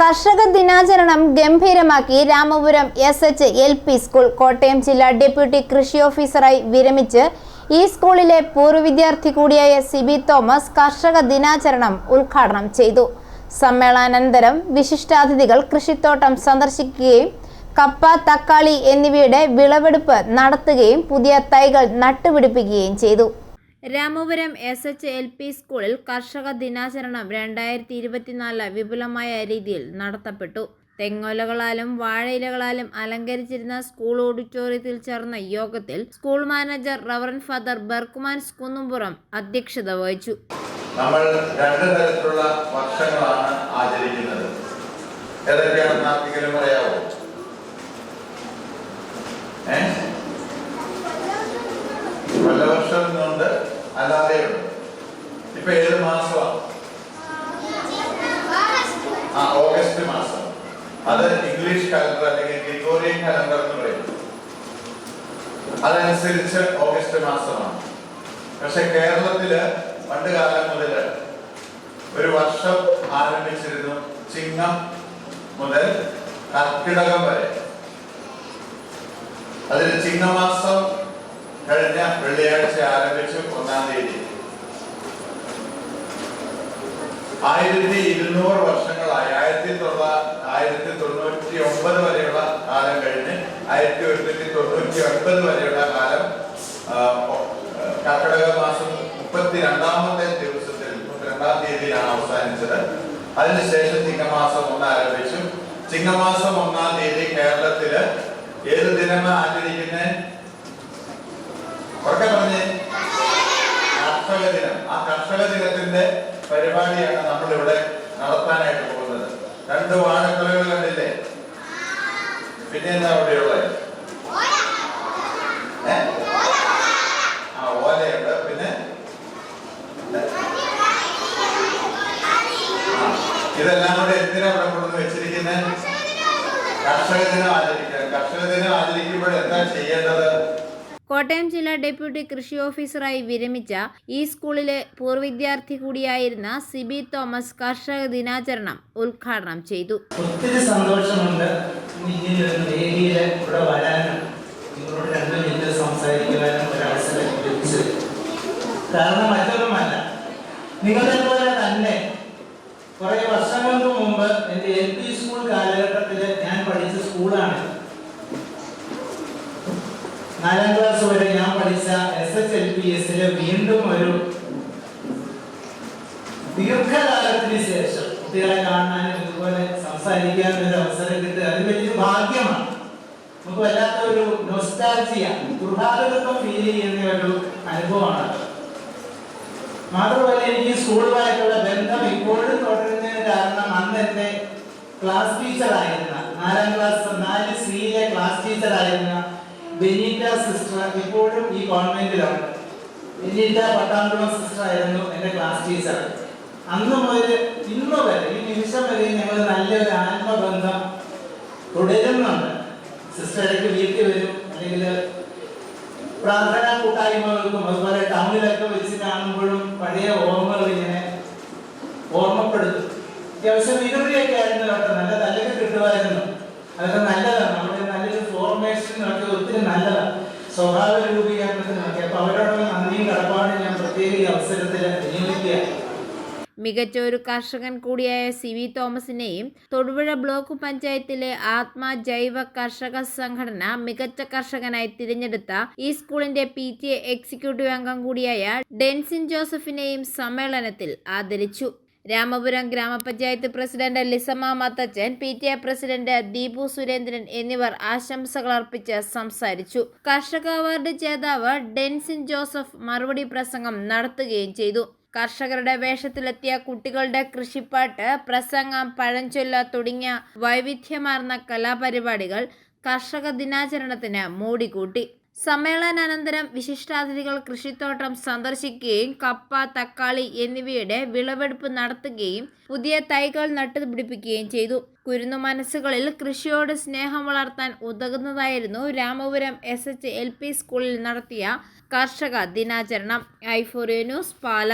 കർഷക ദിനാചരണം ഗംഭീരമാക്കി Ramapuram S H L P school Kottayam ജില്ലാ ഡെപ്യൂട്ടി കൃഷി ഓഫീസറായി വിരമിച്ച് ഈ സ്കൂളിലെ പൂർവ വിദ്യാർത്ഥി കൂടിയായ സിബി തോമസ് കർഷക ദിനാചരണം ഉദ്ഘാടനം ചെയ്തു. സമ്മേളനാനന്തരം വിശിഷ്ടാതിഥികൾ കൃഷിത്തോട്ടം സന്ദർശിക്കുകയും കപ്പ തക്കാളി എന്നിവയുടെ വിളവെടുപ്പ് നടത്തുകയും പുതിയ തൈകൾ നട്ടുപിടിപ്പിക്കുകയും ചെയ്തു. Ramapuram S H L P സ്കൂളിൽ കർഷക ദിനാചരണം രണ്ടായിരത്തി ഇരുപത്തിനാല് വിപുലമായ രീതിയിൽ നടത്തപ്പെട്ടു. തെങ്ങോലകളാലും വാഴയിലകളാലും അലങ്കരിച്ചിരുന്ന സ്കൂൾ ഓഡിറ്റോറിയത്തിൽ ചേർന്ന യോഗത്തിൽ school manager reverend father Berchmans Kunnumpuram അധ്യക്ഷത വഹിച്ചു. നമ്മൾ രണ്ട് തരത്തിലുള്ള വർഷങ്ങളാണ് ആചരിക്കുന്നത്. ഏതൊക്കെയാണെന്ന് പറയാവോ ഓഗസ്റ്റ് മാസം. അത് ഇംഗ്ലീഷ് കലണ്ടർ അല്ലെങ്കിൽ ഗ്രിഗോറിയൻ കലണ്ടർ എന്ന് പറയുന്നു അതനുസരിച്ച് ഓഗസ്റ്റ് മാസമാണ്. പക്ഷെ കേരളത്തിൽ പണ്ട് കാലം മുതൽ ഒരു വർഷം ആരംഭിച്ചിരുന്നു ചിങ്ങം മുതൽ കർക്കിടകം വരെ. അതിൽ ചിങ്ങമാസം കഴിഞ്ഞ വെള്ളിയാഴ്ച ആരംഭിച്ചു ഒന്നാം തീയതി. ആയിരത്തി ഇരുന്നൂറ് വർഷങ്ങളായി. ആയിരത്തി തൊള്ള ആയിരത്തി തൊണ്ണൂറ്റി ഒമ്പത് വരെയുള്ള കാലം കഴിഞ്ഞ് ആയിരത്തി ഒരുന്നൂറ്റി തൊണ്ണൂറ്റി ഒൻപത് വരെയുള്ള കാലം കർക്കിടക മാസം മുപ്പത്തി രണ്ടാമത്തെ ദിവസത്തിൽ മുപ്പത്തിരണ്ടാം തീയതിയിലാണ് അവസാനിച്ചത്. അതിനുശേഷം ചിങ്ങമാസം ഒന്ന് ആരംഭിച്ചു. ചിങ്ങമാസം ഒന്നാം തീയതി കേരളത്തിൽ ഏത് ദിനമാണ് ആചരിക്കുന്നത് ഉറക്കെ പറഞ്ഞേ. കർഷക ദിനം. ആ കർഷക ദിനത്തിന്റെ പരിപാടിയാണ് നമ്മളിവിടെ നടത്താനായിട്ട് പോകുന്നത്. രണ്ട് വാഴക്കുലകൾ കണ്ടില്ലേ? പിന്നെ എന്താ അവിടെയുള്ളത്? ആ ഓലയുണ്ട്. പിന്നെ? ഇതെല്ലാം കൂടെ എന്തിനാ ഇവിടെ കൊണ്ടുവന്ന് വെച്ചിരിക്കുന്നത് കർഷക ദിനം ആചരിക്കാൻ കർഷക ദിനം ആചരിക്കുമ്പോൾ എന്താ ചെയ്യേണ്ടത്? കോട്ടയം ജില്ലാ ഡെപ്യൂട്ടി കൃഷി ഓഫീസറായി വിരമിച്ച ഈ സ്കൂളിലെ പൂർവ വിദ്യാർത്ഥി കൂടിയായിരുന്ന സിബി തോമസ് കർഷക ദിനാചരണം ഉദ്ഘാടനം ചെയ്തു. ഒത്തിരി സന്തോഷമുണ്ട് വേദിയിൽ ഇവിടെ വരാനും നിങ്ങളോട് രണ്ട് മിനിറ്റ് സംസാരിക്കുവാനും ഒരു അവസരം ലഭിച്ചത്. കാരണം മറ്റൊന്നുമല്ല നിങ്ങളെ തന്നെ കുറേ വർഷങ്ങൾക്ക് മുമ്പ് എന്റെ എൽ പി സ്കൂൾ കാലഘട്ടത്തിൽ ഞാൻ പഠിച്ച സ്കൂളാണ് നാലാം ക്ലാസ് വരെ ഞാൻ പഠിച്ച എസ് എച്ച് എൽ പി എസിലെ വീണ്ടും ഒരു ദീർഘകാലത്തിന് ശേഷം കുട്ടികളെ കാണാനും ഇതുപോലെ സംസാരിക്കാനും ഒരു അവസരം കിട്ടുക. അത് വലിയൊരു ഭാഗ്യമാണ്. നമുക്ക് വല്ലാത്ത ഒരു നൊസ്റ്റാൾജിയ ഫീൽ ചെയ്യുന്ന ഒരു അനുഭവമാണ് മാത്രമല്ല എനിക്ക് സ്കൂളുമായിട്ടുള്ള ബന്ധം ഇപ്പോഴും തുടരുന്നതിന് കാരണം അന്ന് എന്റെ ക്ലാസ് ടീച്ചറായിരുന്ന നാലാം ക്ലാസ് നാല് സിയിലെ ക്ലാസ് ടീച്ചർ ആയിരുന്ന ബെനീറ്റ സിസ്റ്റർ ഇപ്പോഴും ഈ കോൺവെന്റിലാണ്. ബെനീറ്റ പട്ടാമ്പുളം സിസ്റ്റർ ആയിരുന്നു എന്റെ ക്ലാസ് ടീച്ചർ അന്ന് മുതൽ ഇന്ന് വരെ ഈ നിമിഷം വരെ ഞങ്ങൾ നല്ലൊരു ആത്മബന്ധം തുടരുന്നുണ്ട്. സിസ്റ്റർ വീട്ടിൽ വരും. അല്ലെങ്കിൽ പ്രാർത്ഥനാ കൂട്ടായ്മകൾക്കും അതുപോലെ ടൗണിലൊക്കെ വെച്ച് കാണുമ്പോഴും പഴയ ഓർമ്മകൾ ഇങ്ങനെ ഓർമ്മപ്പെടുത്തും. അത്യാവശ്യം വികൃതിയൊക്കെ സ്വഭാവ നടത്തി അപ്പൊ അവരോടുള്ള നന്ദിയും കടപ്പാടും ഞാൻ പ്രത്യേക അവസരത്തിൽ മികച്ച ഒരു കർഷകൻ കൂടിയായ സി വി തോമസിനെയും തൊടുപുഴ ബ്ലോക്ക് പഞ്ചായത്തിലെ ആത്മ ജൈവ കർഷക സംഘടന മികച്ച കർഷകനായി തിരഞ്ഞെടുത്ത ഈ സ്കൂളിന്റെ പി ടി എ എക്സിക്യൂട്ടീവ് അംഗം കൂടിയായ ഡെൻസിൻ ജോസഫിനെയും സമ്മേളനത്തിൽ ആദരിച്ചു. രാമപുരം ഗ്രാമപഞ്ചായത്ത് president Lissamma Mathachan P T A president Deepu Surendran എന്നിവർ ആശംസകൾ അർപ്പിച്ച് സംസാരിച്ചു. കർഷക അവാർഡ് ജേതാവ് ഡെൻസിൻ ജോസഫ് മറുപടി പ്രസംഗം നടത്തുകയും ചെയ്തു. കർഷകരുടെ വേഷത്തിലെത്തിയ കുട്ടികളുടെ കൃഷിപ്പാട്ട് പ്രസംഗം പഴഞ്ചൊല്ല തുടങ്ങിയ വൈവിധ്യമാർന്ന കലാപരിപാടികൾ കർഷക ദിനാചരണത്തിന് മോടിക്കൂട്ടി. സമ്മേളനാനന്തരം വിശിഷ്ടാതിഥികൾ കൃഷിത്തോട്ടം സന്ദർശിക്കുകയും കപ്പ തക്കാളി എന്നിവയുടെ വിളവെടുപ്പ് നടത്തുകയും പുതിയ തൈകൾ നട്ടുപിടിപ്പിക്കുകയും ചെയ്തു. കുരുന്നു മനസ്സുകളിൽ കൃഷിയോട് സ്നേഹം വളർത്താൻ ഉതകുന്നതായിരുന്നു Ramapuram S H L P സ്കൂളിൽ നടത്തിയ കർഷക ദിനാചരണം. ഐഫോറിയ ന്യൂസ് പാല.